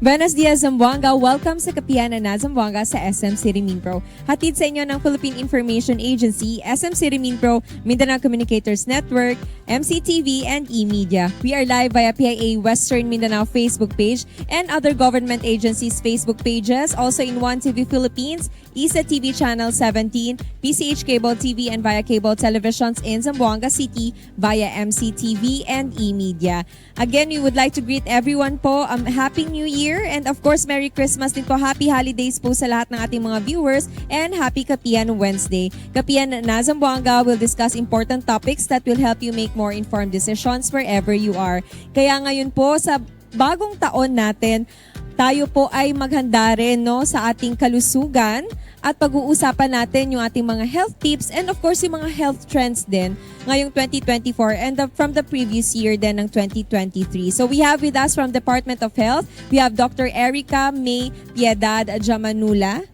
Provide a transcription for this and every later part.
Buenos dias, Zamboanga. Welcome sa Kapiana na Zamboanga sa SM City Minpro. Hatid sa inyo ng Philippine Information Agency, SM City Minpro, Mindanao Communicators Network, MCTV, and eMedia. We are live via PIA Western Mindanao Facebook page and other government agencies' Facebook pages, also in One TV Philippines, ISA TV Channel 17, PCH Cable TV, and via cable televisions in Zamboanga City via MCTV and eMedia. Again, we would like to greet everyone po. Um, Happy New Year and of course, Merry Christmas din po. Happy holidays po sa lahat ng ating mga viewers and Happy Kapian Wednesday. Kapian na Zamboanga will discuss important topics that will help you make more informed decisions wherever you are. Kaya ngayon po sa bagong taon natin, tayo po ay maghanda rin no, sa ating kalusugan at pag-uusapan natin yung ating mga health tips and of course yung mga health trends din ngayong 2024 and the, from the previous year din ng 2023. So we have with us from Department of Health, we have Dr. Erica May Piedad Jamanula,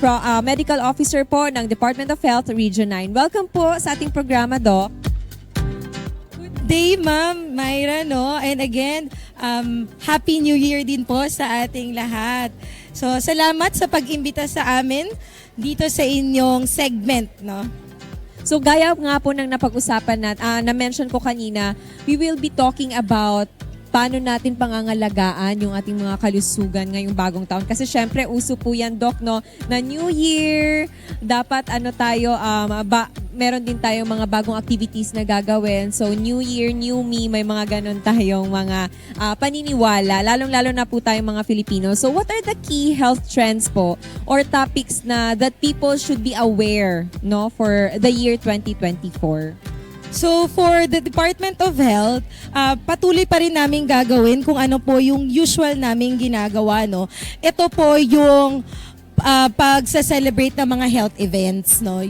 pro, uh, Medical Officer po ng Department of Health Region 9. Welcome po sa ating programa, Doc. day, Ma'am Myra, no? And again, um, Happy New Year din po sa ating lahat. So, salamat sa pag-imbita sa amin dito sa inyong segment, no? So gaya nga po ng napag-usapan nat, ah, na-mention ko kanina, we will be talking about paano natin pangangalagaan yung ating mga kalusugan ngayong bagong taon. Kasi syempre, uso po yan, Doc, no? Na New Year, dapat ano tayo, um, ba, meron din tayong mga bagong activities na gagawin. So, New Year, New Me, may mga ganun tayong mga ah, paniniwala, lalong-lalo na po tayong mga Filipino. So, what are the key health trends po or topics na that people should be aware no for the year 2024? So, for the Department of Health, ah, patuloy pa rin namin gagawin kung ano po yung usual naming ginagawa, no? Ito po yung ah, pagsa-celebrate ng mga health events, no?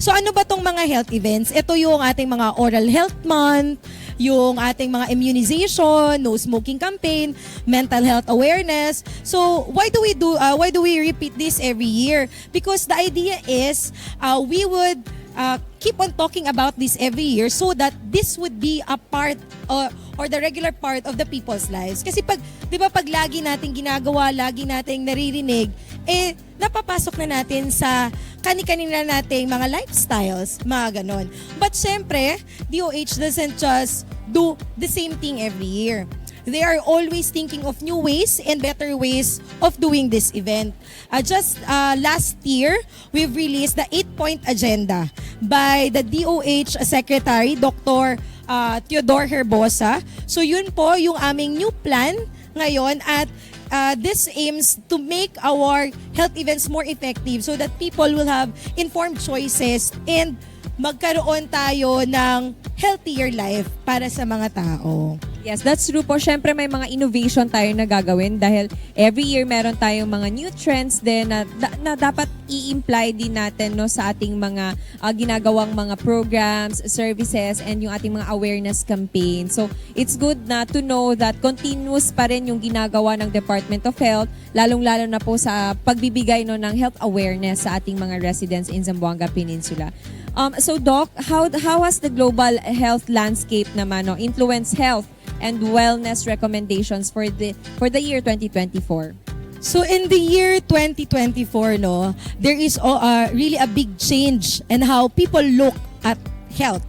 So, ano ba tong mga health events? Ito yung ating mga oral health month, yung ating mga immunization, no smoking campaign, mental health awareness. So, why do we do ah, why do we repeat this every year? Because the idea is ah, we would uh, keep on talking about this every year so that this would be a part uh, or the regular part of the people's lives. Kasi pag, di ba pag lagi nating ginagawa, lagi nating naririnig, eh, napapasok na natin sa kani-kanina nating mga lifestyles, mga ganon. But syempre, DOH doesn't just do the same thing every year. They are always thinking of new ways and better ways of doing this event. Uh, just uh, last year, we've released the eight-point agenda by the DOH Secretary, Dr. uh, Theodore Herbosa. So yun po yung aming new plan ngayon at uh, this aims to make our health events more effective so that people will have informed choices and magkaroon tayo ng healthier life para sa mga tao. Yes, that's true po. Siyempre may mga innovation tayo na gagawin dahil every year meron tayong mga new trends din na, na dapat i-imply din natin no, sa ating mga ah, ginagawang mga programs, services, and yung ating mga awareness campaign. So, it's good na to know that continuous pa rin yung ginagawa ng Department of Health, lalong-lalo na po sa pagbibigay no, ng health awareness sa ating mga residents in Zamboanga Peninsula. Um, so Doc, how how has the global health landscape naman no, influence health and wellness recommendations for the for the year 2024? So in the year 2024, no, there is uh, uh, really a big change in how people look at health.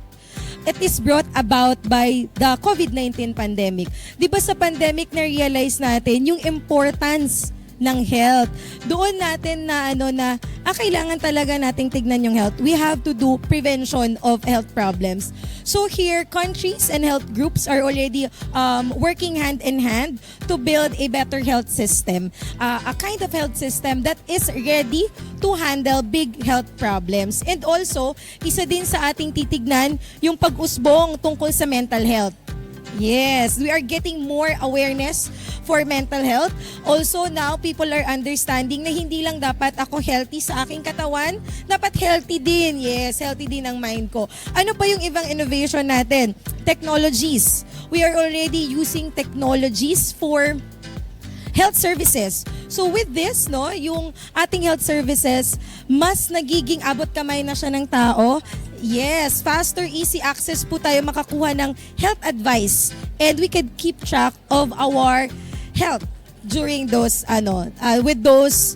It is brought about by the COVID-19 pandemic. Di ba sa pandemic na-realize natin yung importance ng health. Doon natin na ano na ah, kailangan talaga nating tignan yung health. We have to do prevention of health problems. So here, countries and health groups are already um, working hand in hand to build a better health system. Uh, a kind of health system that is ready to handle big health problems. And also, isa din sa ating titignan yung pag-usbong tungkol sa mental health. Yes, we are getting more awareness for mental health. Also, now people are understanding na hindi lang dapat ako healthy sa aking katawan, dapat healthy din. Yes, healthy din ang mind ko. Ano pa yung ibang innovation natin? Technologies. We are already using technologies for health services. So with this, no, yung ating health services, mas nagiging abot kamay na siya ng tao. Yes, faster, easy access po tayo makakuha ng health advice and we can keep track of our health during those ano uh, with those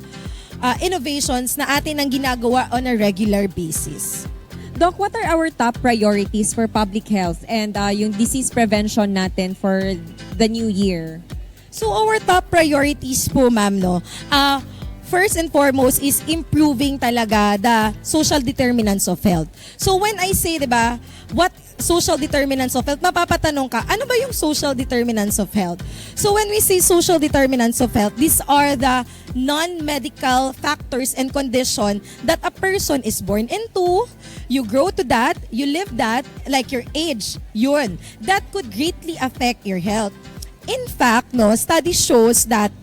uh, innovations na atin ang ginagawa on a regular basis. Doc, what are our top priorities for public health and uh, yung disease prevention natin for the new year? So our top priorities po ma'am no. Uh, first and foremost is improving talaga the social determinants of health. So when I say 'di ba, what social determinants of health, mapapatanong ka, ano ba yung social determinants of health? So when we say social determinants of health, these are the non-medical factors and condition that a person is born into, you grow to that, you live that, like your age, yun. That could greatly affect your health. In fact, no, study shows that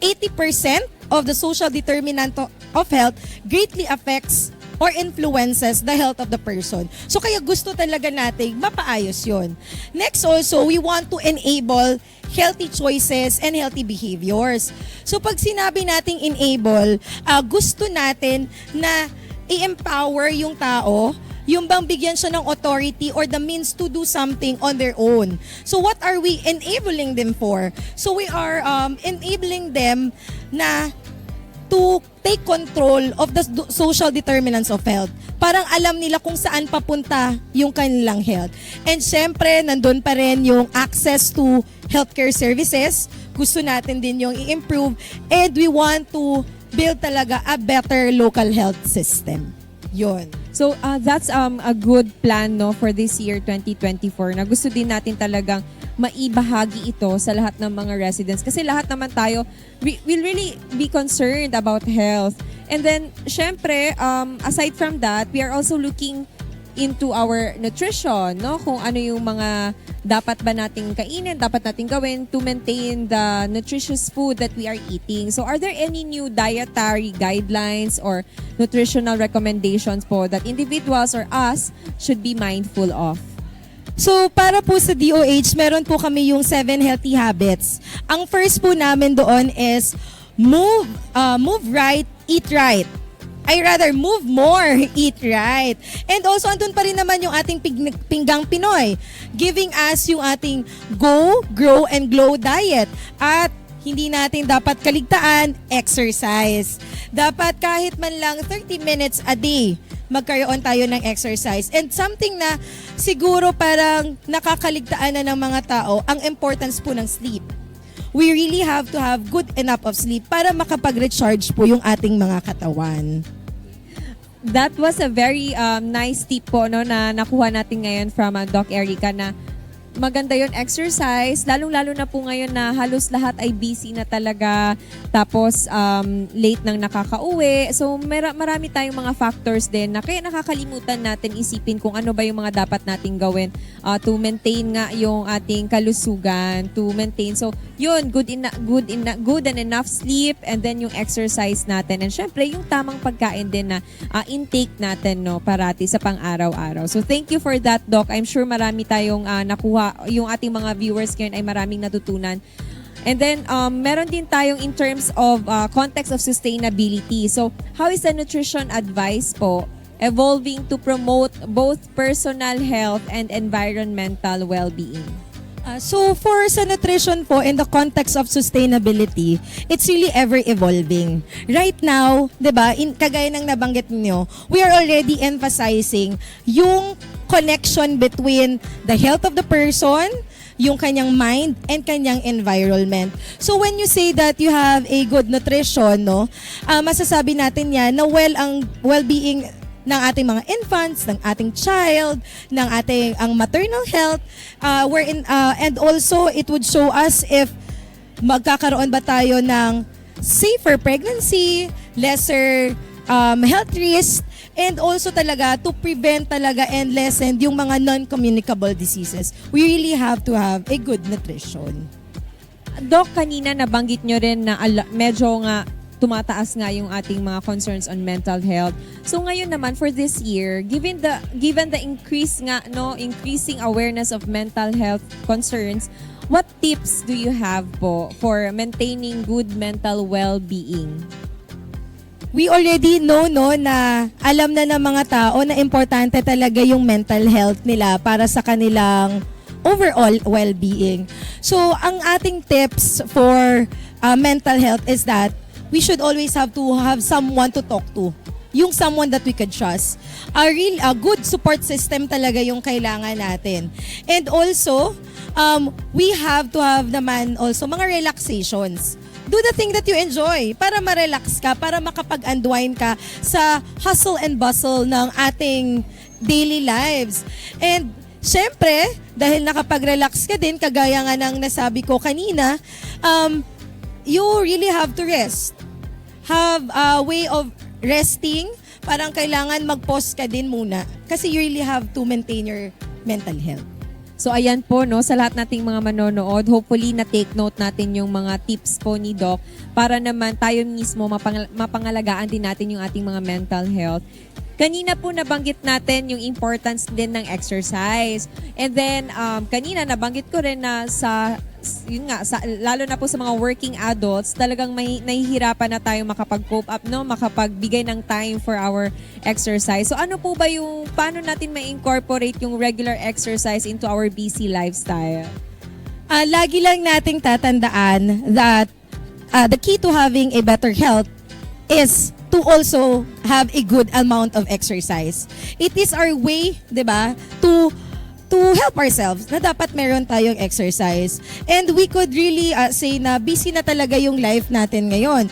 80% of the social determinant of health greatly affects or influences the health of the person. So kaya gusto talaga nating mapaayos yon. Next also, we want to enable healthy choices and healthy behaviors. So pag sinabi nating enable, ah, gusto natin na i-empower yung tao yung bang bigyan siya ng authority or the means to do something on their own. So what are we enabling them for? So we are um, enabling them na to take control of the social determinants of health. Parang alam nila kung saan papunta yung kanilang health. And syempre, nandun pa rin yung access to healthcare services. Gusto natin din yung i-improve. And we want to build talaga a better local health system. Yun. So uh, that's um a good plan no for this year 2024 na gusto din natin talagang maibahagi ito sa lahat ng mga residents kasi lahat naman tayo we will really be concerned about health. And then syempre um aside from that, we are also looking into our nutrition, no? Kung ano yung mga dapat ba nating kainin, dapat nating gawin to maintain the nutritious food that we are eating. So are there any new dietary guidelines or nutritional recommendations po that individuals or us should be mindful of? So, para po sa DOH, meron po kami yung seven healthy habits. Ang first po namin doon is move, uh, move right, eat right. I rather move more, eat right. And also, andun pa rin naman yung ating pinggang Pinoy, giving us yung ating go, grow, and glow diet. At hindi natin dapat kaligtaan, exercise. Dapat kahit man lang 30 minutes a day, magkaroon tayo ng exercise. And something na siguro parang nakakaligtaan na ng mga tao, ang importance po ng sleep. We really have to have good enough of sleep para makapag-recharge po yung ating mga katawan. That was a very um, nice tip po no na nakuha natin ngayon from uh, Doc Erica na maganda yon exercise. Lalong-lalo na po ngayon na halos lahat ay busy na talaga. Tapos um, late nang nakakauwi. So mera- marami tayong mga factors din na kaya nakakalimutan natin isipin kung ano ba yung mga dapat nating gawin uh, to maintain nga yung ating kalusugan to maintain. So yun good in good in good and enough sleep and then yung exercise natin. And syempre yung tamang pagkain din na uh, intake natin no parati sa pang-araw-araw. So thank you for that doc. I'm sure marami tayong uh, nakuha yung ating mga viewers ngayon ay maraming natutunan And then, um, meron din tayong in terms of uh, context of sustainability. So, how is the nutrition advice po evolving to promote both personal health and environmental well-being? Uh, so for sa nutrition po in the context of sustainability, it's really ever evolving. Right now, 'di ba, kagaya ng nabanggit niyo, we are already emphasizing yung connection between the health of the person, yung kanyang mind and kanyang environment. So when you say that you have a good nutrition, no, ah, masasabi natin 'yan na well ang well-being ng ating mga infants, ng ating child, ng ating ang maternal health, uh, wherein, uh, and also it would show us if magkakaroon ba tayo ng safer pregnancy, lesser um, health risk, and also talaga to prevent talaga and lessen yung mga non-communicable diseases. We really have to have a good nutrition. Doc, kanina nabanggit nyo rin na medyo nga tumataas nga yung ating mga concerns on mental health. So ngayon naman for this year, given the given the increase nga no, increasing awareness of mental health concerns, what tips do you have po for maintaining good mental well-being? We already know no na alam na ng mga tao na importante talaga yung mental health nila para sa kanilang overall well-being. So, ang ating tips for uh, mental health is that we should always have to have someone to talk to. Yung someone that we could trust. A real a good support system talaga yung kailangan natin. And also, um, we have to have naman also mga relaxations. Do the thing that you enjoy para ma-relax ka, para makapag-unwind ka sa hustle and bustle ng ating daily lives. And syempre, dahil nakapag-relax ka din, kagaya nga ng nasabi ko kanina, um, you really have to rest. Have a way of resting. Parang kailangan mag-pause ka din muna. Kasi you really have to maintain your mental health. So ayan po no sa lahat nating mga manonood, hopefully na take note natin yung mga tips po ni Doc para naman tayo mismo mapang- mapangalagaan din natin yung ating mga mental health. Kanina po nabanggit natin yung importance din ng exercise. And then um, kanina nabanggit ko rin na sa yun nga sa, lalo na po sa mga working adults, talagang may nahihirapan na tayo makapag-cope up no, makapagbigay ng time for our exercise. So ano po ba yung paano natin ma-incorporate yung regular exercise into our busy lifestyle? Ah, lagi lang nating tatandaan that ah, the key to having a better health is to also have a good amount of exercise. It is our way, 'di ba, to to help ourselves na dapat meron tayong exercise. And we could really ah, say na busy na talaga yung life natin ngayon.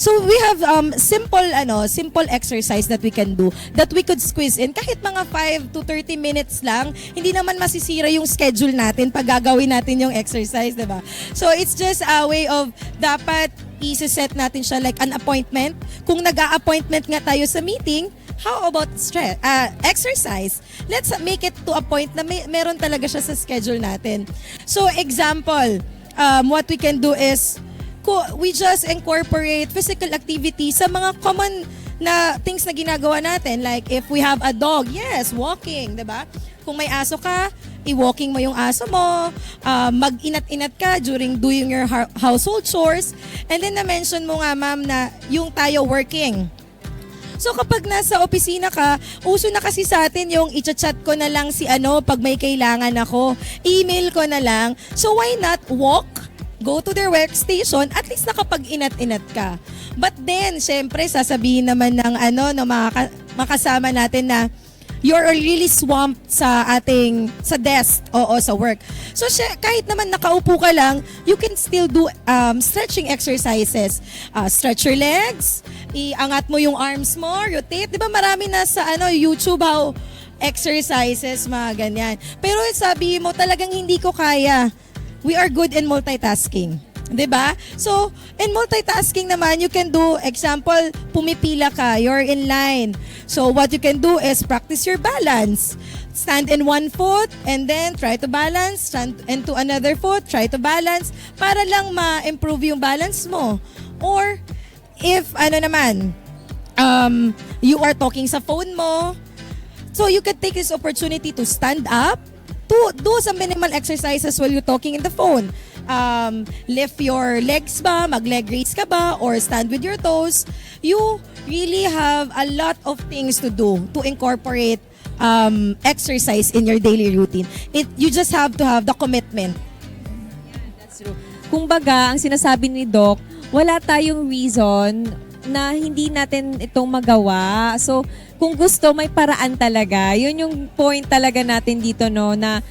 So we have um simple ano, simple exercise that we can do that we could squeeze in kahit mga 5 to 30 minutes lang. Hindi naman masisira yung schedule natin pag gagawin natin yung exercise, 'di ba? So it's just a way of dapat i-set natin siya like an appointment. Kung nag-a-appointment nga tayo sa meeting, how about stress, uh, exercise? Let's make it to a point na may, meron talaga siya sa schedule natin. So example, um, what we can do is we just incorporate physical activity sa mga common na things na ginagawa natin. Like if we have a dog, yes, walking, 'di ba? Kung may aso ka, i-walking mo yung aso mo, ah, mag-inat-inat ka during doing your household chores. And then na-mention mo nga ma'am na yung tayo working. So kapag nasa opisina ka, uso na kasi sa atin yung i-chat ko na lang si ano pag may kailangan ako. Email ko na lang. So why not walk? Go to their workstation, at least nakapag-inat-inat ka. But then, syempre, sasabihin naman ng ano, no, makaka- makasama natin na you're really swamped sa ating sa desk oo sa work. So siya, kahit naman nakaupo ka lang you can still do um, stretching exercises. Uh, stretch your legs iangat mo yung arms mo rotate di ba marami na sa ano YouTube how exercises mga ganyan. Pero sabi mo talagang hindi ko kaya. We are good in multitasking 'di ba? So, in multitasking naman, you can do example, pumipila ka, you're in line. So, what you can do is practice your balance. Stand in one foot and then try to balance, stand into another foot, try to balance para lang ma-improve yung balance mo. Or if ano naman, um, you are talking sa phone mo, so you can take this opportunity to stand up, to do some minimal exercises while you're talking in the phone. Um, lift your legs ba, mag-leg raise ka ba, or stand with your toes. You really have a lot of things to do to incorporate um, exercise in your daily routine. It You just have to have the commitment. That's true. Kumbaga, ang sinasabi ni Doc, wala tayong reason na hindi natin itong magawa. So, kung gusto, may paraan talaga. Yun yung point talaga natin dito, no, na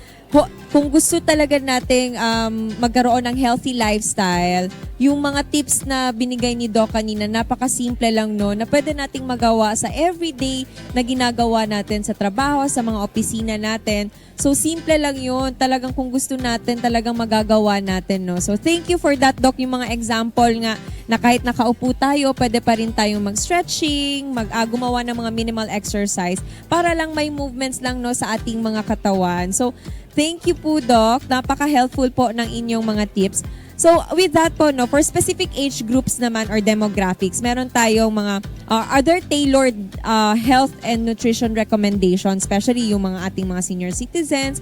kung gusto talaga nating um, magkaroon ng healthy lifestyle, yung mga tips na binigay ni Doc kanina, napakasimple lang no, na pwede nating magawa sa everyday na ginagawa natin sa trabaho, sa mga opisina natin. So, simple lang yun. Talagang kung gusto natin, talagang magagawa natin, no? So, thank you for that, Doc. Yung mga example nga na kahit nakaupo tayo, pwede pa rin tayong mag-stretching, mag ah, ng mga minimal exercise para lang may movements lang, no, sa ating mga katawan. So, thank you po, Doc. Napaka-helpful po ng inyong mga tips. So, with that po, no, for specific age groups naman or demographics, meron tayong mga uh, other tailored uh, health and nutrition recommendations, especially yung mga ating mga senior citizens.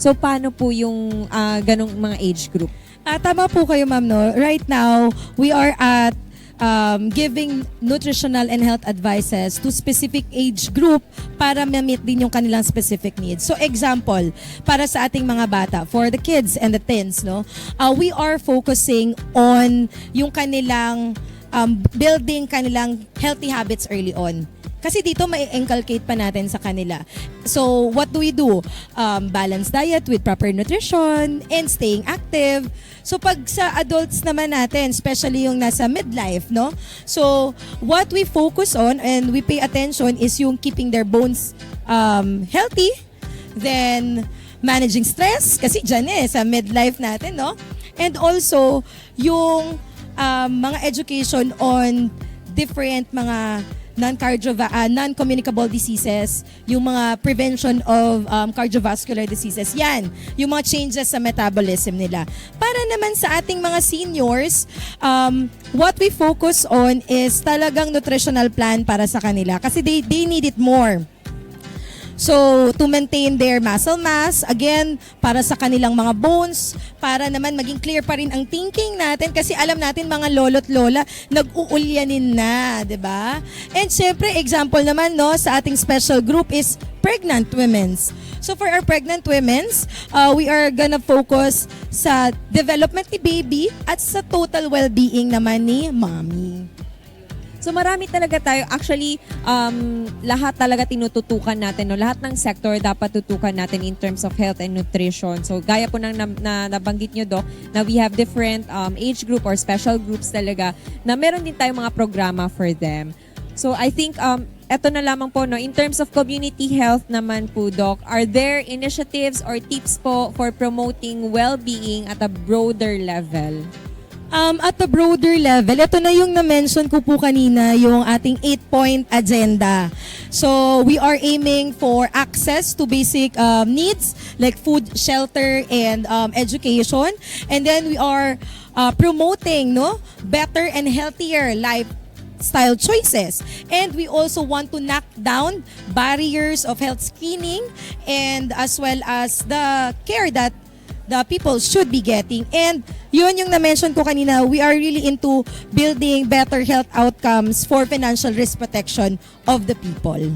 So, paano po yung uh, ganong mga age group? Ah, tama po kayo, ma'am, no? Right now, we are at um, giving nutritional and health advices to specific age group para ma-meet din yung kanilang specific needs. So example, para sa ating mga bata, for the kids and the teens, no, uh, we are focusing on yung kanilang um, building kanilang healthy habits early on. Kasi dito may inculcate pa natin sa kanila. So, what do we do? Um, balanced diet with proper nutrition and staying active. So, pag sa adults naman natin, especially yung nasa midlife, no? So, what we focus on and we pay attention is yung keeping their bones um, healthy. Then, managing stress, kasi dyan eh, sa midlife natin, no? And also, yung um, mga education on different mga non-cardio uh, non-communicable diseases, yung mga prevention of um, cardiovascular diseases. Yan, yung mga changes sa metabolism nila. Para naman sa ating mga seniors, um, what we focus on is talagang nutritional plan para sa kanila kasi they, they need it more. So, to maintain their muscle mass, again, para sa kanilang mga bones, para naman maging clear pa rin ang thinking natin kasi alam natin mga lolo't lola, nag-uulyanin na, ba? And syempre, example naman no sa ating special group is pregnant women's. So for our pregnant women's, uh, we are gonna focus sa development ni baby at sa total well-being naman ni mommy. So marami talaga tayo. Actually, um, lahat talaga tinututukan natin. No? Lahat ng sector dapat tutukan natin in terms of health and nutrition. So gaya po ng na, na, nabanggit nyo, Doc, na we have different um, age group or special groups talaga na meron din tayong mga programa for them. So I think um, eto na lamang po, no, in terms of community health naman po, Doc, are there initiatives or tips po for promoting well-being at a broader level? Um, at the broader level, ito na yung na-mention ko po kanina, yung ating 8-point agenda. So, we are aiming for access to basic um, needs like food, shelter, and um, education. And then we are uh, promoting no better and healthier life style choices. And we also want to knock down barriers of health screening and as well as the care that the people should be getting. And yun yung na-mention ko kanina, we are really into building better health outcomes for financial risk protection of the people.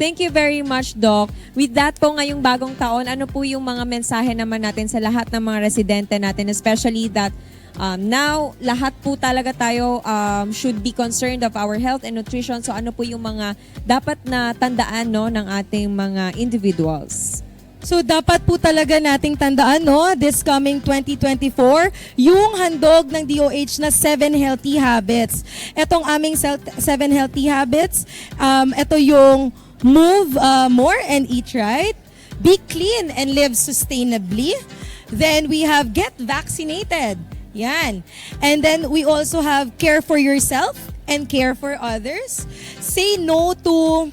Thank you very much, Doc. With that po ngayong bagong taon, ano po yung mga mensahe naman natin sa lahat ng mga residente natin, especially that um, now, lahat po talaga tayo um, should be concerned of our health and nutrition. So ano po yung mga dapat na tandaan no, ng ating mga individuals? So dapat po talaga nating tandaan no, this coming 2024, yung handog ng DOH na 7 healthy habits. Etong aming 7 healthy habits, um, ito yung move uh, more and eat right, be clean and live sustainably. Then we have get vaccinated. Yan. And then we also have care for yourself and care for others. Say no to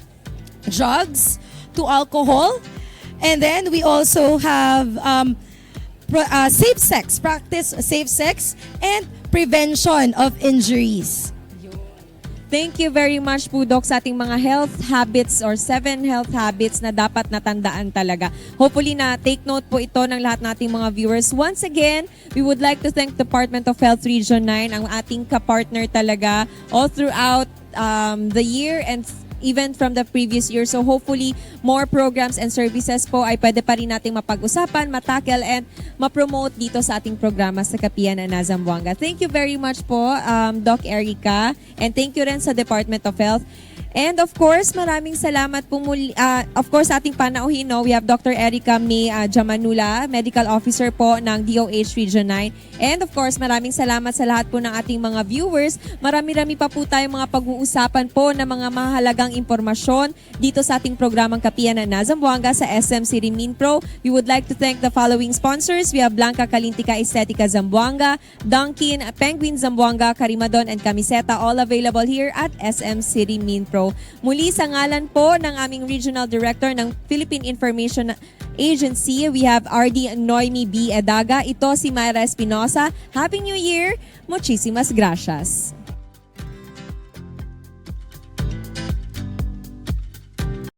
drugs, to alcohol, And then we also have um, pro- uh, safe sex, practice safe sex, and prevention of injuries. Thank you very much po, Doc, sa ating mga health habits or seven health habits na dapat natandaan talaga. Hopefully na take note po ito ng lahat nating mga viewers. Once again, we would like to thank Department of Health Region 9, ang ating kapartner talaga all throughout um, the year and even from the previous year. So hopefully, more programs and services po ay pwede pa rin nating mapag-usapan, matakel, and ma-promote dito sa ating programa sa Kapiyan na Zamboanga. Thank you very much po, um, Doc Erica, and thank you rin sa Department of Health. And of course, maraming salamat po muli. ah, of course, ating panauhin, no, we have Dr. Erica May ah, Jamanula, Medical Officer po ng DOH Region 9. And of course, maraming salamat sa lahat po ng ating mga viewers. Marami-rami pa po tayong mga pag-uusapan po ng mga mahalagang impormasyon dito sa ating programang Kapiyan na Zamboanga sa SM City Minpro. We would like to thank the following sponsors. We have Blanca Kalintika Estetica Zamboanga, Dunkin, Penguin Zamboanga, Karimadon, and Camiseta all available here at SM City Minpro. Muli sa ngalan po ng aming Regional Director ng Philippine Information Agency, we have RD Noemi B. Edaga. Ito si Myra Espinosa. Happy New Year! Muchísimas gracias!